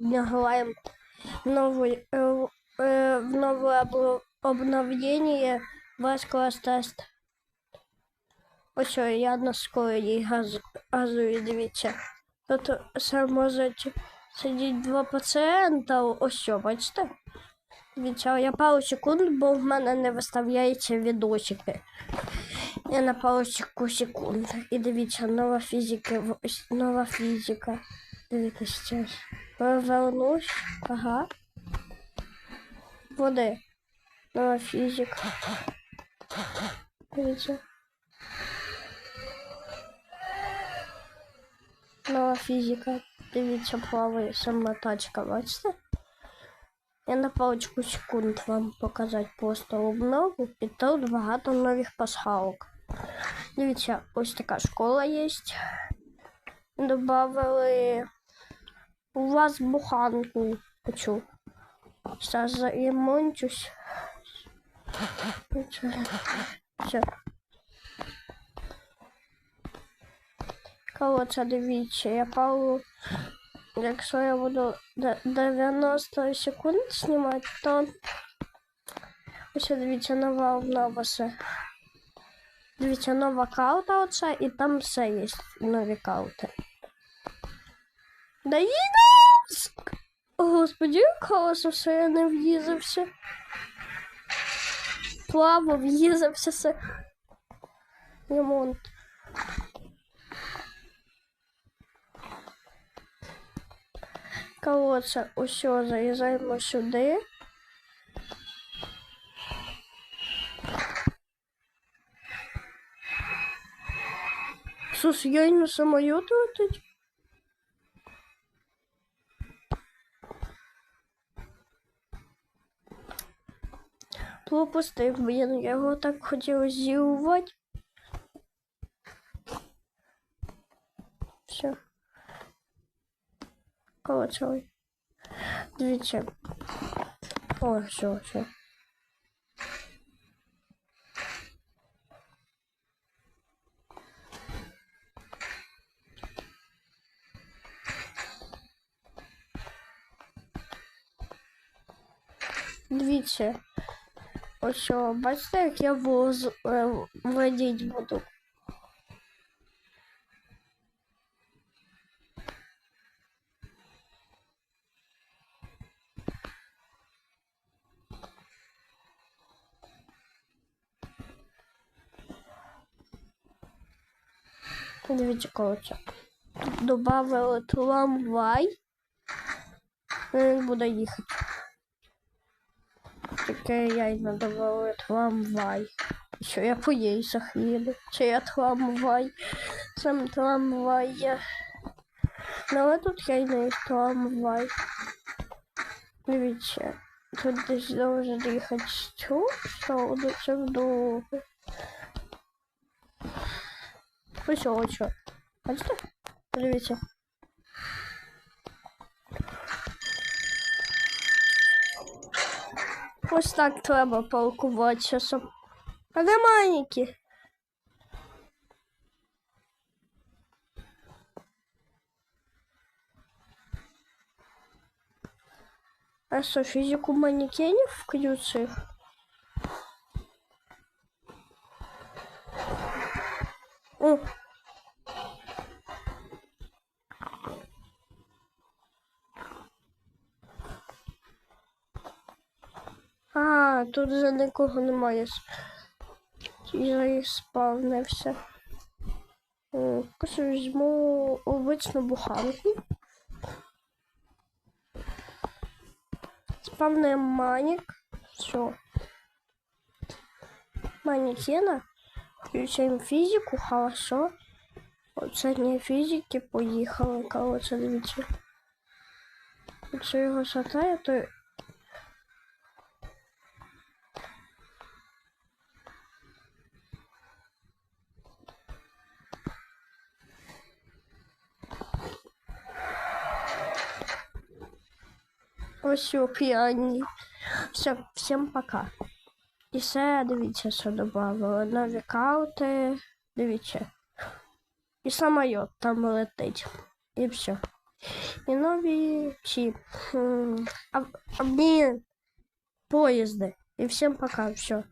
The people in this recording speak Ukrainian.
граємо в новий, е, в- е, в нове обно- обновлення весь клас тест. Ось я на скорій газ, газую, дивіться. Тут ще можуть сидіти два пацієнта. Ось бачите? Дивіться, я пару секунд, бо в мене не виставляються відосики. Я на парочку секунд. І дивіться, нова фізика. Нова фізика. Дивіться. Повернусь. Ага. Води. Нова фізика. Дивіться. Нова фізика. Дивіться, плаває сама тачка, бачите? Я на парочку секунд вам показати просто обнову. І тут багато нових пасхалок. Дивіться, ось така школа є. Добавили у вас буханку. Хочу. Зараз заремонтусь. Все. Коротше, дивіться, я пару. Якщо я буду 90 секунд знімати, то ось дивіться нова обнова все. Дивіться, нова карта оце, і там все є нові карти. Да їдеш! Господи, колесо все я не в'їзався. Плавно в'їзався все. Ремонт. Коротше, усе, заїжджаємо сюди. Слушай, я і на. Пропустив, блін, я його так хотіла зірвати. Все. Ой. Дивіться. О, все, все. Дивіться. Ось що, бачите, як я воз е, водіть буду. Дивіться, коротше. Добавили трамвай. Він буде їхати. Таке я й надавала трамвай. Що я по рейсах їду. Чи я трамвай. Сам трамвай є. Ну, але тут я й не трамвай. Дивіться. Тут десь должен їхати що? Що це вдовго. Ось ось. Бачите? Подивіться. Ось так треба палкувати часом. А де маленькі? А що, фізику манекенів включив? О, А, тут вже нікого немає. Я і спавнився. Якось візьму обичну буханку. Спавнуємо манік. Все. Манекена. Включаємо фізику, хорошо. Оце не фізики поїхали, коротше, дивіться. Якщо його шатає, то Ось о, п'яні. Все, всім пока. І все, дивіться, що додавали. Нові карти. Дивіться. І самоліт там летить. І все. І нові ці м, об- обмін поїзди. І всім пока, все.